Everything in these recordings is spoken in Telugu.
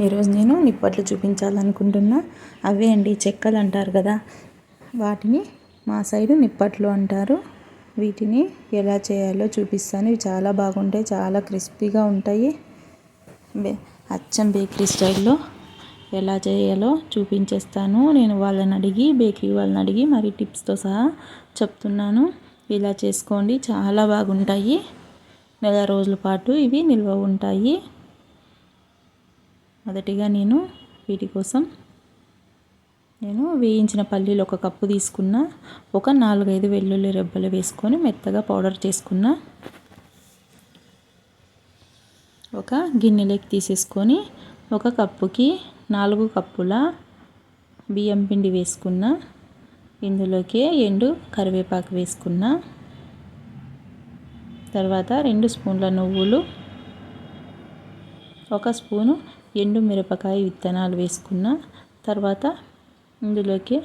ఈరోజు నేను నిప్పట్లు చూపించాలనుకుంటున్నా. అవే అండి చెక్కలు అంటారు కదా. వాటిని మా సైడు నిప్పట్లు అంటారు. వీటిని ఎలా చేయాలో చూపిస్తాను. ఇవి చాలా బాగుంటాయి చాలా క్రిస్పీగా ఉంటాయి. అచ్చం బేకరీ స్టైల్లో ఎలా చేయాలో చూపించేస్తాను. నేను వాళ్ళని అడిగి బేకరీ వాళ్ళని అడిగి మరి టిప్స్తో సహా చెప్తున్నాను. ఇలా చేసుకోండి చాలా బాగుంటాయి. నెల రోజుల పాటు ఇవి నిల్వ ఉంటాయి. మొదటిగా నేను వీటి కోసం నేను వేయించిన పల్లీలు ఒక కప్పు తీసుకున్న ఒక నాలుగైదు వెల్లుల్లి రెబ్బలు వేసుకొని మెత్తగా పౌడర్ చేసుకున్న ఒక గిన్నెలోకి తీసేసుకొని ఒక కప్పుకి నాలుగు కప్పుల బియ్యం పిండి వేసుకున్న ఇందులోకి ఎండు కరివేపాకు వేసుకున్న తర్వాత రెండు స్పూన్ల నువ్వులు ఒక స్పూను ఎండు మిరపకాయ విత్తనాలు వేసుకున్న తర్వాత ఇందులోకి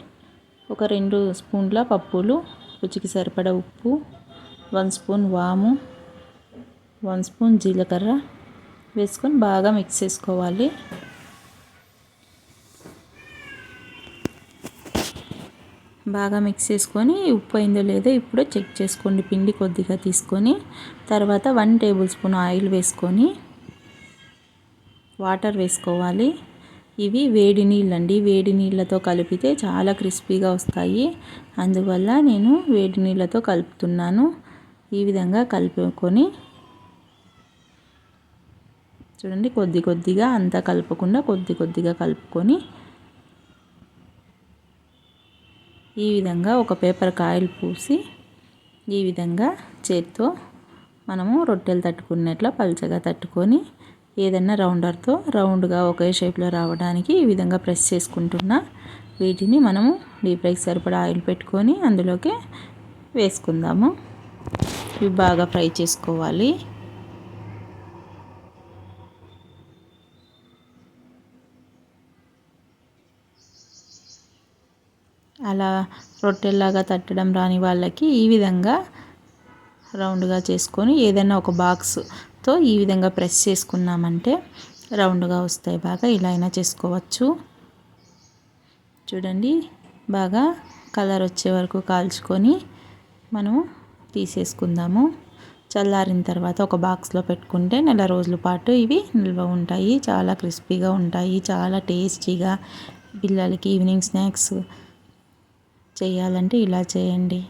ఒక రెండు స్పూన్ల పప్పులు రుచికి సరిపడ ఉప్పు వన్ స్పూన్ వాము వన్ స్పూన్ జీలకర్ర వేసుకొని బాగా మిక్స్ చేసుకోవాలి. బాగా మిక్స్ చేసుకొని ఉప్పు అయిందో లేదో ఇప్పుడు చెక్ చేసుకోండి. పిండి కొద్దిగా తీసుకొని తర్వాత వన్ టేబుల్ స్పూన్ ఆయిల్ వేసుకొని వాటర్ వేసుకోవాలి. ఇవి వేడి నీళ్ళండి. వేడి నీళ్ళతో కలిపితే చాలా క్రిస్పీగా వస్తాయి. అందువల్ల నేను వేడి నీళ్ళతో కలుపుతున్నాను. ఈ విధంగా కలుపుకొని చూడండి కొద్ది కొద్దిగా అంతా కలపకుండా కొద్ది కొద్దిగా కలుపుకొని ఈ విధంగా ఒక పేపర్ కాయలు పూసి ఈ విధంగా చేత్తో మనము రొట్టెలు తట్టుకున్నట్ల పలుచగా తట్టుకొని ఏదైనా రౌండర్తో రౌండ్గా ఒకే షేప్లో రావడానికి ఈ విధంగా ప్రెస్ చేసుకుంటున్నా. వీటిని మనము డీప్ ఫ్రైకి సరిపడా ఆయిల్ పెట్టుకొని అందులోకి వేసుకుందాము. ఇవి బాగా ఫ్రై చేసుకోవాలి. అలా రొట్టెల్లాగా తట్టడం రాని వాళ్ళకి ఈ విధంగా రౌండ్గా చేసుకొని ఏదైనా ఒక బాక్స్ తో ఈ విధంగా ప్రెస్ చేసుకున్నామంటే రౌండ్గా వస్తాయి బాగా. ఇలా అయినా చేసుకోవచ్చు. చూడండి బాగా కలర్ వచ్చే వరకు కాల్చుకొని మనం తీసేసుకుందాము. చల్లారిన తర్వాత ఒక బాక్స్లో పెట్టుకుంటే నెల రోజుల పాటు ఇవి నిల్వ ఉంటాయి. చాలా క్రిస్పీగా ఉంటాయి. చాలా టేస్టీగా పిల్లలకి ఈవినింగ్ స్నాక్స్ చేయాలంటే ఇలా చేయండి.